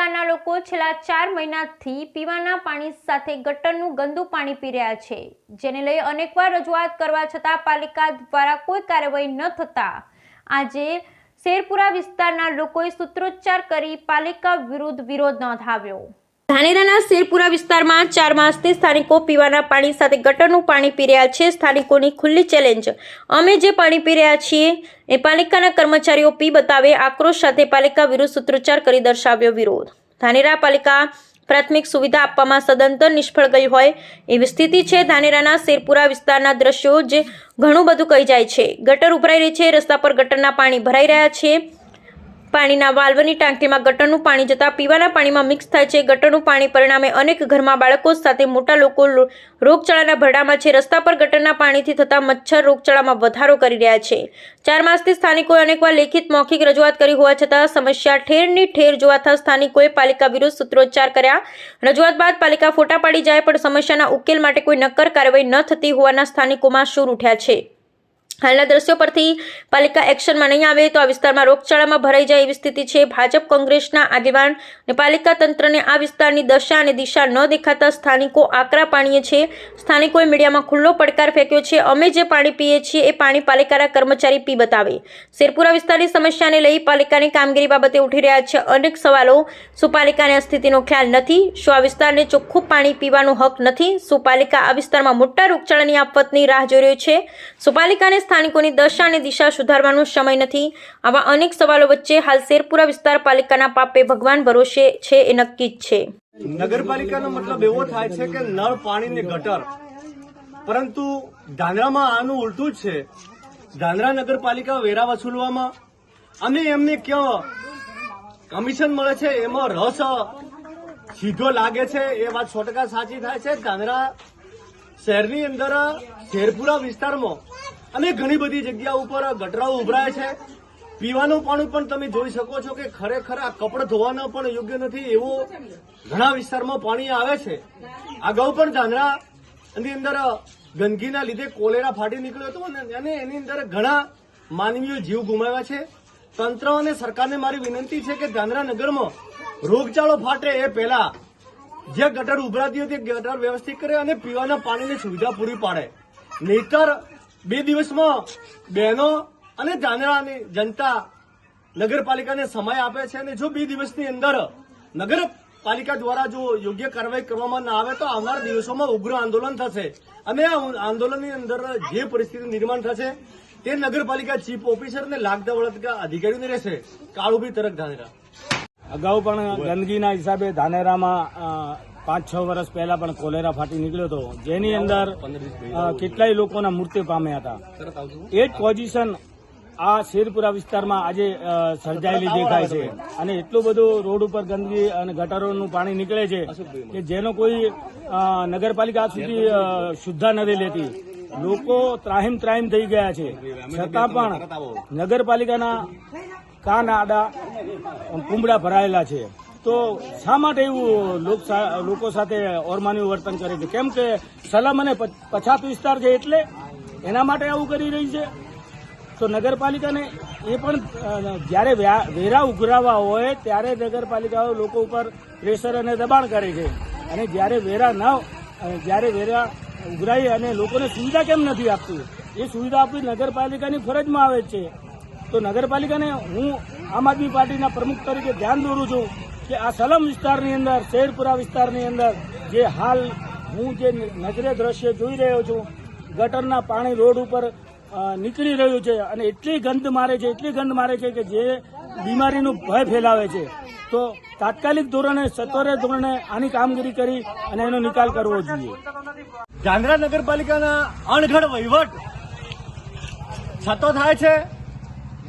વિસ્તારના લોકો છેલ્લા ચાર મહિનાથી પીવાના પાણી સાથે ગટરનું ગંદુ પાણી પી રહ્યા છે, જેને લઈ અનેકવાર રજૂઆત કરવા છતાં પાલિકા દ્વારા કોઈ કાર્યવાહી ન થતા. આજે શેરપુરા વિસ્તારના લોકોએ સૂત્રોચ્ચાર કરી પાલિકા વિરુદ્ધ વિરોધ નોંધાવ્યો. ધાનેરાના શેરપુરા વિસ્તારમાં ચાર માસથી સ્થાનિકો પીવાના પાણી સાથે ગટરનું પાણી પી રહ્યા છે. સ્થાનિકોની ખુલ્લી ચેલેન્જ. અમે જે પાણી પી રહ્યા છીએ એ પાલિકાના કર્મચારીઓ પી બતાવે આક્રોશ સાથે પાલિકા વિરુદ્ધ સૂત્રોચ્ચાર કરી દર્શાવ્યો વિરોધ. ધાનેરા પાલિકા પ્રાથમિક સુવિધા આપવામાં સદંતર નિષ્ફળ ગઈ હોય એવી સ્થિતિ છે. ધાનેરાના શેરપુરા વિસ્તારના દ્રશ્યો જે ઘણું બધું કહી જાય છે. ગટર ઉભરાઈ રહી છે. રસ્તા પર ગટરના પાણી ભરાઈ રહ્યા છે. પાણીના વાલ્વની ટાંકીમાં ગટરનું પાણી જતાં પીવાના પાણીમાં મિક્સ થાય છે. ગટરનું પાણી પરિણામે અનેક ઘરમાં બાળકો સાથે મોટા લોકો રોગચાળાના ભરડામાં છે. રસ્તા પર ગટરના પાણીથી થતા મચ્છર રોગચાળામાં વધારો કરી રહ્યા છે. ચાર માસથી સ્થાનિકોએ અનેકવાર લેખિત મૌખિક રજૂઆત કરી હોવા છતાં સમસ્યા ઠેરની ઠેર જોવાતા સ્થાનિકોએ પાલિકા વિરુદ્ધ સૂત્રોચ્ચાર કર્યા. રજૂઆત બાદ પાલિકા ફોટા પાડી જાય પણ સમસ્યાના ઉકેલ માટે કોઈ નક્કર કાર્યવાહી ન થતી હોવાના સ્થાનિકોમાં શૂર ઉઠ્યા છે. હાલના દ્રશ્યો પરથી પાલિકા એક્શનમાં નહીં આવે તો આ વિસ્તારમાં રોગચાળામાં ભરાઈ જાય એવી સ્થિતિ છે. ભાજપ, કોંગ્રેસના આગેવાન અને પાલિકા તંત્રને આ વિસ્તારની દશા અને દિશા ન દેખાતા સ્થાનિકો આકરા પાણીએ છે. સ્થાનિકોએ મીડિયામાં ખુલ્લો પડકાર ફેંક્યો છે. અમે જે પાણી પીએ છીએ એ પાણી પાલિકાના કર્મચારી પી બતાવે. શેરપુરા વિસ્તારની સમસ્યાને લઈ પાલિકાની કામગીરી બાબતે ઉઠી રહ્યા છે અનેક સવાલો. શું આ સ્થિતિનો ખ્યાલ નથી? શું આ વિસ્તારને ચોખ્ખું પાણી પીવાનો હક નથી? શું પાલિકા આ વિસ્તારમાં મોટા રોગચાળાની આફતની રાહ જોઈ રહ્યો છે? શું પાલિકાને સ્થાનિકોની દશા અને દિશા સુધારવાનો સમય નથી. આવા અનેક સવાલો વચ્ચે હાલ શેરપુરા વિસ્તાર પાલિકાના પાપે ભગવાન ભરોસે છે એ નક્કી જ છે. નગરપાલિકાનો મતલબ એવો થાય છે કે નળ, પાણી ને ગટર. પરંતુ ધાંધ્રામાં આનું ઉલટું છે. ધાંધ્રા નગરપાલિકા વેરા વસૂલવામાં અને એમને ક્યાં કમિશન મળે છે એમાં રસ સીધો લાગે છે. એ વાત સો સાચી થાય છે. ધાંધ્રા શહેરની અંદર, શેરપુરા વિસ્તારમાં અને ઘણી બધી જગ્યા ઉપર ગટરાઓ ઉભરાય છે. પીવાનું પાણી પણ તમે જોઈ શકો છો કે ખરેખર આ કપડ ધોવાના પણ યોગ્ય નથી એવું ઘણા વિસ્તારમાં પાણી આવે છે. અગાઉ પણ ધાંધ્રા એની અંદર ગંદકીના લીધે કોલેરા ફાટી નીકળ્યો હતો અને એની અંદર ઘણા માનવીઓ જીવ ગુમાવ્યા છે. તંત્ર અને સરકારને મારી વિનંતી છે કે ધાંધ્રા નગરમાં રોગચાળો ફાટે એ પહેલા જે ગટર ઉભરાતી હતી ગટર વ્યવસ્થિત કરે અને પીવાના પાણીની સુવિધા પૂરી પાડે. નહીતર બે દિવસમાં બહેનો અને ધાનેરાની જનતા નગરપાલિકાને સમય આપે છે અને જો બે દિવસની અંદર નગરપાલિકા દ્વારા જો યોગ્ય કાર્યવાહી કરવામાં ના આવે તો આવનાર દિવસોમાં ઉગ્ર આંદોલન થશે. અને આ આંદોલનની અંદર જે પરિસ્થિતિ નિર્માણ થશે તે નગરપાલિકા ચીફ ઓફિસર અને લાગતા વળગતા અધિકારીઓને રહેશે. કાળુભી તરફ ધાનેરા. અગાઉ પણ ગંદકીના હિસાબે ધાનેરામાં પાંચ છ વર્ષ પહેલા પણ કોલેરા ફાટી નીકળ્યો હતો. જેની અંદર કેટલાય લોકોના મૃત્યુ પામ્યા હતા. એ જ પોઝિશન આ શેરપુરા વિસ્તારમાં આજે સર્જાયેલી દેખાય છે. અને એટલું બધું રોડ ઉપર ગંદકી અને ગટરોનું પાણી નીકળે છે કે જેનો કોઈ નગરપાલિકા સુધી શુદ્ધા નથી લેતી. લોકો ત્રાહિમ ત્રાહિમ થઈ ગયા છે. છતાં પણ નગરપાલિકાના કાન આડા કુંબડા ભરાયેલા છે. તો શા માટે એવું લોક સાથે ઓરમાનું વર્તન કરે છે કેમ કે સલામ અને પછાત વિસ્તાર છે એટલે, એના માટે આવું કરી રહી છે. તો નગરપાલિકાને એ પણ જ્યારે વેરા ઉઘરાવા હોય, ત્યારે નગરપાલિકાઓ લોકો ઉપર પ્રેશર અને દબાણ કરે છે. અને જ્યારે વેરા ન જ્યારે વેરા ઉઘરાઈ અને લોકોને સુવિધા કેમ નથી આપતી? એ સુવિધા આપવી નગરપાલિકાની ફરજમાં આવે છે. તો નગરપાલિકાને હું આમ આદમી પાર્ટીના પ્રમુખ તરીકે ધ્યાન દોરું છું કે આ સલમ વિસ્તારની અંદર, શેરપુરા વિસ્તારની અંદર જે હાલ હું જે નજરે દ્રશ્ય જોઈ રહ્યો છું, ગટરના પાણી રોડ ઉપર નીકળી રહ્યું છે અને એટલી ગંધ મારે છે, એટલી ગંધ મારે છે કે જે બીમારીનું ભય ફેલાવે છે. તો તાત્કાલિક ધોરણે, સત્વરે ધોરણે આની કામગીરી કરી અને એનો નિકાલ કરવો જોઈએ. ધાંધ્રા નગરપાલિકાના અણઘડ વહીવટ છતો થાય છે.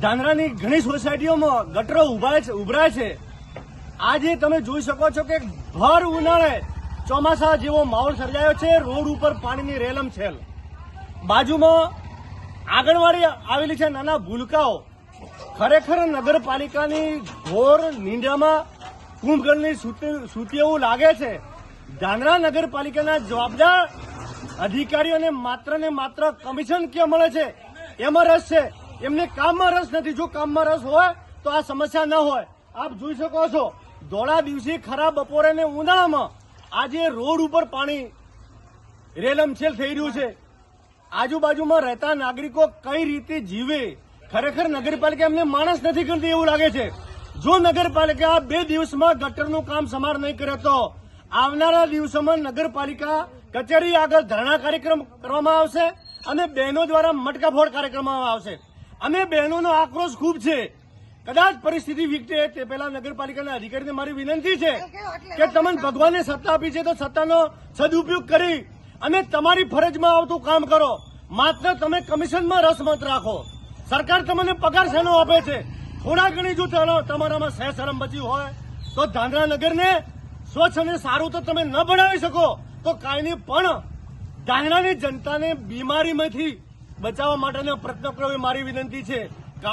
ધાંધ્રાની ઘણી સોસાયટીઓમાં ગટરો ઊભા છે ઉભરાય છે. આજે તમે જોઈ શકો છો કે ભર ઉનાળે ચોમાસા જેવો માહોલ સર્જાયો છે, રોડ ઉપર પાણીની રેલમ છેલ. બાજુમાં આંગણવાડી આવેલી છે નાના ભૂલકાઓ. ખરેખર નગરપાલિકાની ઘોર નીંડામાં કુંભગણની સૂતી એવું લાગે છે. ધાનરા નગરપાલિકાના જવાબદાર અધિકારીઓને માત્ર ને માત્ર કમિશન ક્યાં મળે છે? એમાં રસ છે. એમને કામમાં રસ નથી. જો કામમાં રસ હોય, તો આ સમસ્યા ન હોય. આપ જોઈ શકો છો, ધોળા દિવસે ખરા બપોરે ને ઉનાળામાં આજે રોડ ઉપર પાણી રેલમછેલ થઈ રહ્યું છે. આજુબાજુમાં રહેતા નાગરિકો કઈ રીતે જીવે? ખરેખર નગરપાલિકા એમને માણસ નથી કરતી એવું લાગે છે. જો નગરપાલિકા બે દિવસમાં ગટરનું કામ સમાર નહીં કરે તો આવનારા દિવસોમાં નગરપાલિકા કચેરી આગળ ધરણા કાર્યક્રમ કરવામાં આવશે અને બહેનો દ્વારા મટકાફોડ કાર્યક્રમ આવશે. અને બહેનોનો આક્રોશ ખૂબ છે. કદાચ પરિસ્થિતિ વિકટે તે પહેલા નગરપાલિકાના અધિકારીને મારી વિનંતી છે કે તમને ભગવાને સત્તા આપી છે તો સત્તાનો સદુપયોગ કરી અને તમારી ફરજમાં આવતું કામ કરો. માત્ર તમે કમિશનમાં રસ મત રાખો. સરકાર તમને પગાર શેનો આપે છે? થોડા ઘણી જો તમારામાં સહ શરમ બચી હોય તો ધાંધ્રા નગરને સ્વચ્છ અને સારું તો તમે ન બનાવી શકો. તો કાંઈ નહીં પણ ધાંધ્રાની જનતાને બીમારીમાંથી બચાવવા માટેનો પ્રયત્ન કરવો એ મારી વિનંતી છે.